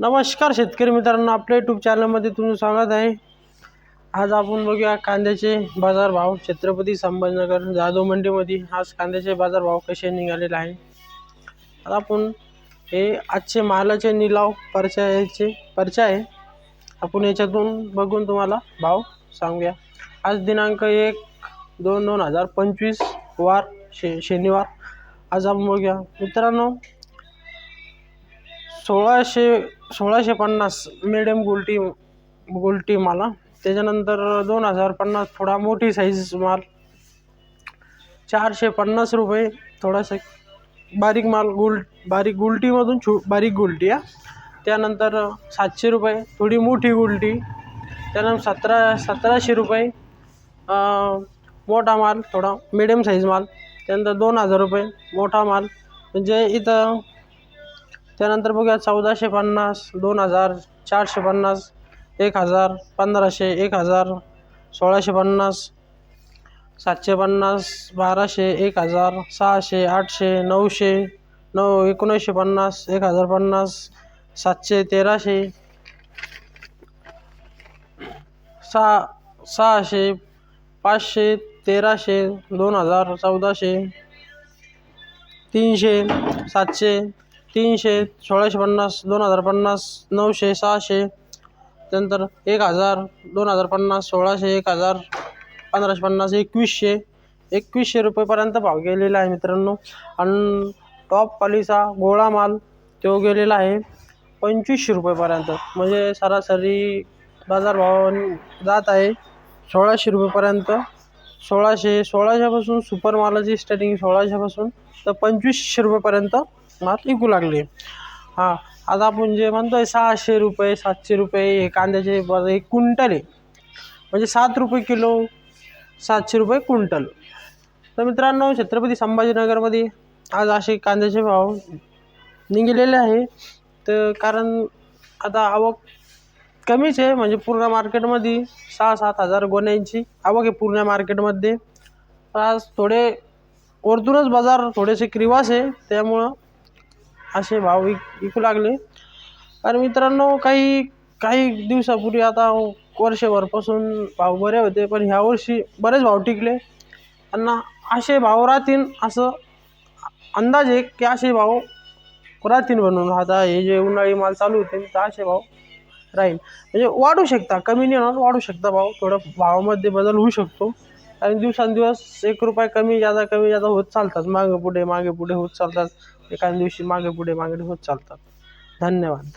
नमस्कार शेतकरी मित्रांनो आपल्या यूट्यूब चॅनलमध्ये तुमचं स्वागत आहे. आज आपण बघूया कांद्याचे बाजारभाव. छत्रपती संभाजीनगर जाधव मंडीमध्ये आज कांद्याचे बाजारभाव कसे निघालेले आहे. आता आपण हे आजचे मालाचे निलाव परिचयाचे परिचय आहे आपण याच्यातून बघून तुम्हाला भाव सांगूया. आज दिनांक एक दोन दोन हजार पंचवीस वार शे शनिवार. आज आपण बघूया. मित्रांनो सोळाशे सोळाशे पन्नास मिडियम गुलटी गुलटी माला त्याच्यानंतर दोन हजार पन्नास थोडा मोठी साईज माल. चारशे पन्नास रुपये थोडासा बारीक माल गुल बारीक गुलटीमधून छो बारीक गुलटी हा. त्यानंतर सातशे रुपये थोडी मोठी गुलटी त्यानंतर सतरा सतराशे रुपये मोठा माल थोडा मिडियम साईज माल. त्यानंतर दोन हजार रुपये मोठा माल. म्हणजे इथं त्यानंतर बघूया चौदाशे पन्नास दोन हजार चारशे पन्नास एक हजार पंधराशे एक हजार सोळाशे पन्नास सातशे पन्नास बाराशे एक हजार सहाशे आठशे नऊशे नऊ एकोणीसशे पन्नास एक हजार पन्नास सातशे तेराशे सहा सहाशे पाचशे तेराशे दोन हजार चौदाशे तीनशे सातशे तीनशे सोळाशे पन्नास दोन हजार पन्नास नऊशे सहाशे त्यानंतर एक हजार दोन हजार पन्नास सोळाशे एक हजार पंधराशे पन्नास एकवीसशे. एकवीसशे रुपयेपर्यंत भाव गेलेला आहे मित्रांनो. आणि टॉप पालीचा गोळा माल तो गेलेला आहे पंचवीसशे रुपयेपर्यंत. म्हणजे सरासरी बाजारभाव जात आहे सोळाशे रुपयेपर्यंत. सोळाशे सोळाशेपासून सुपर मालाची स्टार्टिंग सोळाशेपासून तर पंचवीसशे रुपयेपर्यंत माल विकू लागले. हां आता आपण जे म्हणतोय सहाशे रुपये सातशे रुपये हे कांद्याचे बाजार एक क्विंटल आहे. म्हणजे सात रुपये किलो सातशे रुपये क्विंटल. तर मित्रांनो छत्रपती संभाजीनगरमध्ये आज असे कांद्याचे भाव निघालेले आहे. तर कारण आता आवक कमीच आहे म्हणजे पूर्ण मार्केटमध्ये सहा सात हजार गोण्यांची आवक आहे पूर्ण मार्केटमध्ये. आज थोडे वरतूनच बाजार थोडेसे क्रिवास आहे त्यामुळं असे भाव विक विकू लागले. आणि मित्रांनो काही काही दिवसापूर्वी आता वर्षभरपासून भाव बरे होते पण ह्या वर्षी बरेच भाव टिकले. आणि असे भाव राहतील असं अंदाज आहे की असे भाव राहतील म्हणून. आता हे जे उन्हाळी माल चालू होते तर असे भाव राहील. म्हणजे वाढू शकता कमी नाही होणार वाढू शकता भाव. थोडं भावामध्ये बदल होऊ शकतो. आणि दिवसांदिवस एक रुपये कमी जादा कमी जादा होत चालतात. मागे पुढे मागे पुढे होत चालतात. एखाद्या दिवशी मागे पुढे मागे होत चालतात. धन्यवाद.